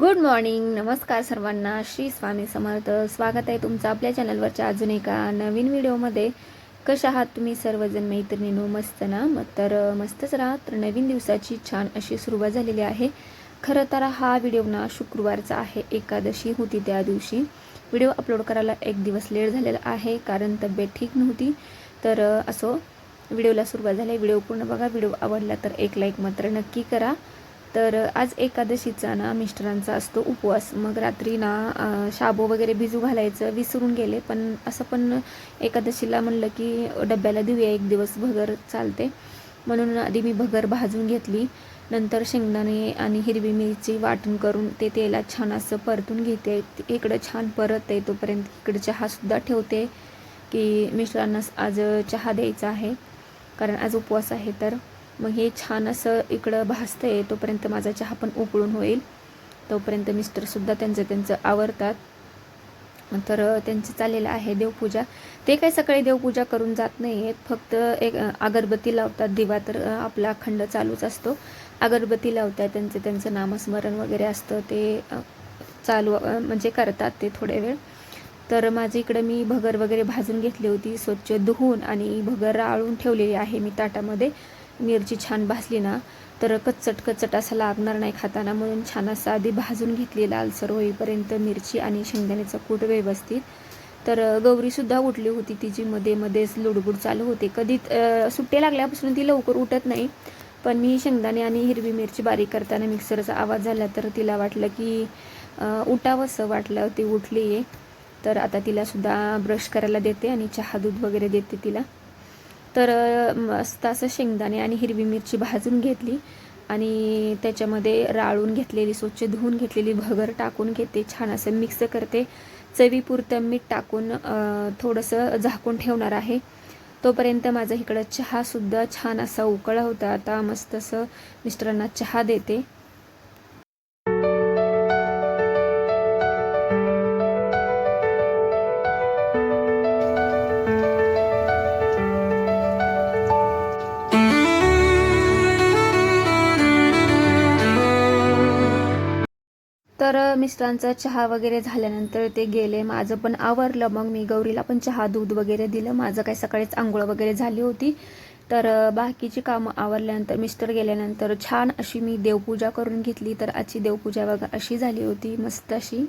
Good morning नमस्कार सर्वांना. श्री स्वामी समर्थ. स्वागत आहे तुमचं आपल्या चॅनलवरच्या अजून एका नवीन व्हिडिओमध्ये कशा आहात तुम्ही सर्वजण? मैत्रिणीनो मस्त ना? मग तर मस्तच राहा. तर नवीन दिवसाची छान अशी सुरुवात झालेली आहे. खरं तर हा व्हिडिओ ना शुक्रवारचा आहे. एकादशी होती त्या दिवशी. व्हिडिओ अपलोड करायला एक दिवस लेट झालेला आहे. कारण तब्येत ठीक नव्हती. तर असो व्हिडिओला सुरुवात झाली. व्हिडिओ पूर्ण बघा. व्हिडिओ आवडला तर एक लाईक मात्र नक्की करा. तर आज एकादशीचा ना मिस्टरांचा असतो उपवास. मग रात्री ना शाबो शाबू वगैरे भिजू घालायचं विसरून गेले. पण असं पण एकादशीला म्हणलं की डब्याला देऊया एक दिवस भगर चालते. म्हणून आधी मी भगर भाजून घेतली. नंतर शेंगदाणे आणि हिरवी मिरची वाटण करून ते तेलात छान असं परतून घेते. इकडं छान परत आहे तोपर्यंत. इकडे चहासुद्धा ठेवते की मिस्टरांना आज चहा द्यायचा आहे. कारण आज उपवास आहे तर. मग हे छान असं इकडं भासतं आहे तोपर्यंत माझा चहा पण उकळून होईल. तोपर्यंत मिस्टरसुद्धा त्यांचं त्यांचं आवरतात. तर त्यांचं चाललेलं आहे देवपूजा. ते काय सकाळी देवपूजा करून जात नाही आहेत फक्त एक अगरबत्ती लावतात. दिवा तर आपला अखंड चालूच असतो. अगरबत्ती लावतात त्यांचं त्यांचं नामस्मरण वगैरे असतं. ते चालू म्हणजे करतात ते थोडे वेळ. तर माझी इकडं मी भगर वगैरे भाजून घेतली होती स्वच्छ धुवून आणि भगर राळून ठेवलेली आहे मी ताटामध्ये. मिरची छान भाजली ना तर कच्चट कच्चट असं लागणार नाही खाताना. म्हणून छान असं आधी भाजून घेतली लालसर होईपर्यंत मिरची आणि शेंगदाण्याचं कूट व्यवस्थित. तर गौरीसुद्धा उठली होती तिची मध्ये मध्येच लुडबुड चालू होते. कधी सुट्टे लागल्यापासून ती लवकर उठत नाही. पण मी शेंगदाणे आणि हिरवी मिरची बारीक करताना मिक्सरचा आवाज झाला तर तिला वाटलं की उठावंसं वाटलं ती उठली आहे तर आता तिलासुद्धा ब्रश करायला देते आणि चहा दूध वगैरे देते तिला. तर मस्त असं शेंगदाणे आणि हिरवी मिरची भाजून घेतली आणि त्याच्यामध्ये राळून घेतलेली स्वच्छ धुवून घेतलेली भगर टाकून घेते. छान असं मिक्स करते. चवीपुरतं मीठ टाकून थोडंसं झाकून ठेवणार आहे. तोपर्यंत माझा इकडं चहासुद्धा छान असा उकळा होता. आता मस्त असं मिस्टरांना चहा देते. तर मिस्टरांचा चहा वगैरे झाल्यानंतर ते गेले. माझं पण आवरलं. मग मी गौरीला पण चहा दूध वगैरे दिलं. माझं काय सकाळीच आंघोळ वगैरे झाली होती. तर बाकीची कामं आवरल्यानंतर मिस्टर गेल्यानंतर छान अशी मी देवपूजा करून घेतली. तर आजची देवपूजा बघा अशी झाली होती मस्त अशी.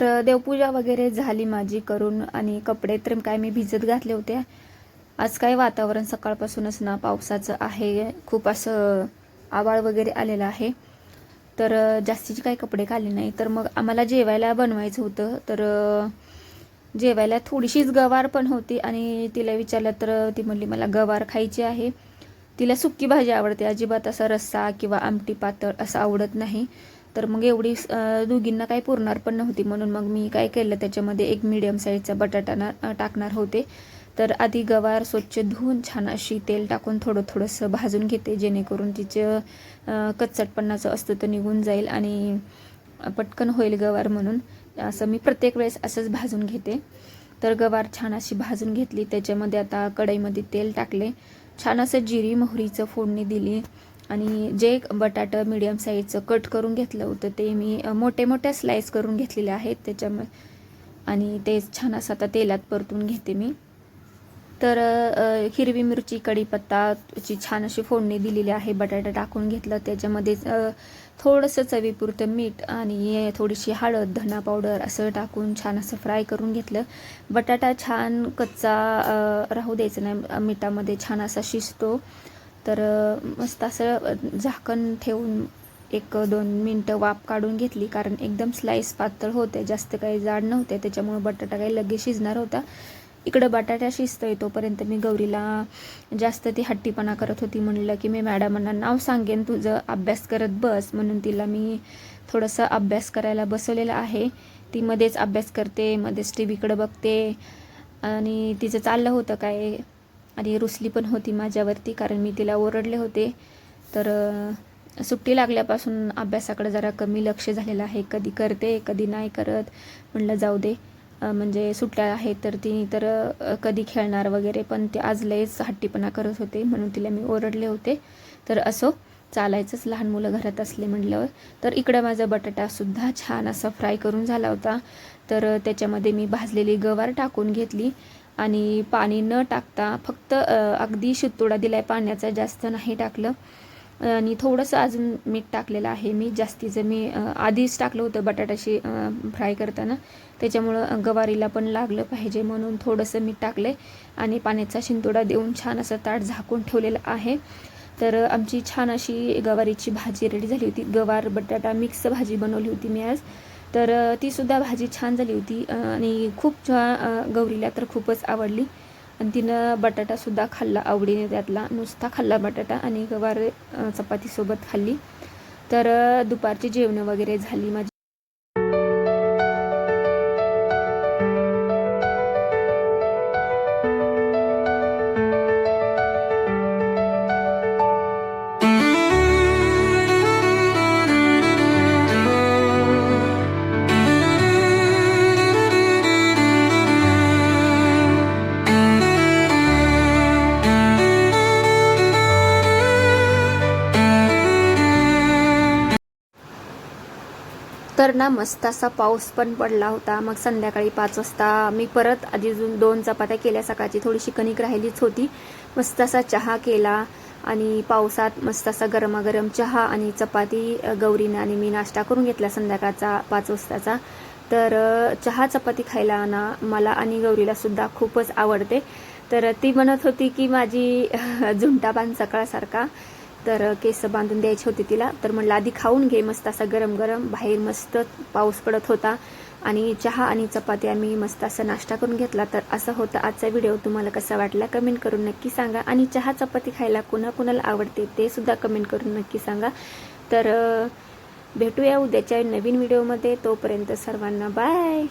तर देवपूजा वगैरे झाली माझी करून आणि कपडे तर काय मी भिजत घातले होते. आज काय वातावरण सकाळपासूनच ना पावसाचं आहे. खूप असं आवाळ वगैरे आलेलं आहे. तर जास्तीचे काही कपडे काढले नाही. तर मग आम्हाला जेवायला बनवायचं होतं. तर जेवायला थोडीशीच गवार पण होती आणि तिला विचारलं तर ती म्हणली मला गवार खायची आहे. तिला सुक्की भाजी आवडते. अजिबात असा रस्सा किंवा आमटी पातळ असं आवडत नाही. तर मग एवढी दोघींना काही पुरणार पण नव्हती. म्हणून मग मी काय केलं त्याच्यामध्ये एक मिडियम साईजचा बटाटा ना टाकणार होते. तर आधी गवार स्वच्छ धुवून छान अशी तेल टाकून थोडं थोडंसं भाजून घेते जेणेकरून तिचं कच्चटपणाचं असतं तर निघून जाईल आणि पटकन होईल गवार म्हणून. असं मी प्रत्येक वेळेस असंच भाजून घेते. तर गवार छान अशी भाजून घेतली. त्याच्यामध्ये आता कढईमध्ये तेल टाकले. छान असं जिरी मोहरीचं फोडणी दिली. आणि जे बटाटं मीडियम साईजचं कट करून घेतलं होतं ते मी मोठे मोठ्या स्लाईस करून घेतलेले आहेत त्याच्यामुळे. आणि ते छान असं आता तेलात परतून घेते मी. तर हिरवी मिरची कढीपत्ताची छान अशी फोडणी दिलेली आहे बटाटा टाकून घेतलं. त्याच्यामध्ये थोडंसं चवीपुरतं मीठ आणि थोडीशी हळद धना पावडर असं टाकून छान असं फ्राय करून घेतलं. बटाटा छान कच्चा राहू द्यायचा नाही. मिठामध्ये छान असा शिजतो. तर मस्त असं झाकण ठेवून एक दोन मिनटं वाफ काढून घेतली. कारण एकदम स्लाईस पातळ होते. जास्त काही जाड नव्हते. त्याच्यामुळे बटाटा काही लगेच शिजणार होता. इकडं बटाटा शिजतोय तोपर्यंत मी गौरीला जास्त ती हट्टीपणा करत होती. म्हणलं की मी मॅडमांना नाव सांगेन. तुझं अभ्यास करत बस. म्हणून तिला मी थोडंसं अभ्यास करायला बसवलेलं आहे. ती मध्येच अभ्यास करते मध्येच टी व्हीकडं बघते. आणि तिचं चाललं होतं काय? आणि रुसली पण होती माझ्यावरती कारण मी तिला ओरडले होते. तर सुट्टी लागल्यापासून अभ्यासाकडे जरा कमी लक्ष झालेलं आहे. कधी करते कधी नाही करत. म्हणलं जाऊ दे. म्हणजे सुट्ट्या आहेत तर ती तर कधी खेळणार वगैरे पण ते आज लयच हट्टीपणा करत होते म्हणून तिला मी ओरडले होते. तर असो चालायचंच. लहान मुलं घरात असले म्हटल्यावर तर इकडं माझा बटाटासुद्धा छान असा फ्राय करून झाला होता. तर त्याच्यामध्ये मी भाजलेली गवार टाकून घेतली. आणि पाणी न टाकता फक्त अगदी शितोडा दिलाय पाण्याचा जास्त नाही टाकलं. आणि थोडंसं अजून मीठ टाकलेलं आहे. मी जास्तीचं मी आधीच टाकलं होतं बटाटाशी फ्राय करताना. त्याच्यामुळं गवारीला पण लागलं पाहिजे म्हणून थोडंसं मीठ टाकलं आणि पाण्याचा शिंतोडा देऊन छान असं ताट झाकून ठेवलेलं आहे. तर आमची छान अशी गवारीची भाजी रेडी झाली होती. गवार बटाटा मिक्स भाजी बनवली होती मी आज. तर तीसुद्धा भाजी छान झाली होती आणि खूप छान गौरीला तर खूपच आवडली. आणि तिनं बटाटासुद्धा खाल्ला आवडीने त्यातला नुसता खाल्ला बटाटा आणि गवार चपातीसोबत खाल्ली. तर दुपारची जेवणं वगैरे झाली माझी. तर ना मस्त असा पाऊस पण पडला होता. मग संध्याकाळी पाच वाजता मी परत आधी अजून दोन चपात्या केल्या. सकाळची थोडीशी कणिक राहिलीच होती. मस्त असा चहा केला आणि पावसात मस्त असा गरमागरम चहा आणि चपाती गौरीनं गौरीने आणि मी नाश्ता करून घेतला संध्याकाळचा पाच वाजताचा. तर चहा चपाती खायला ना मला आणि गौरीला सुद्धा खूपच आवडते. तर ती म्हणत होती की माझी झुंटा बांध सकाळसारखा. तर केस बांधून द्यायची होती तिला. तर म्हणलं आधी खाऊन घे मस्त असा गरम गरम बाहेर मस्त पाऊस पडत होता. आणि चहा आणि चपाती आम्ही मस्त असा नाश्ता करून घेतला. तर असं होतं आजचा व्हिडिओ तुम्हाला कसा वाटला कमेंट करून नक्की सांगा. आणि चहा चपाती खायला कुणाकुणाला आवडते ते सुद्धा कमेंट करून नक्की सांगा. तर भेटूया उद्याच्या नवीन व्हिडिओमध्ये. तोपर्यंत सर्वांना बाय!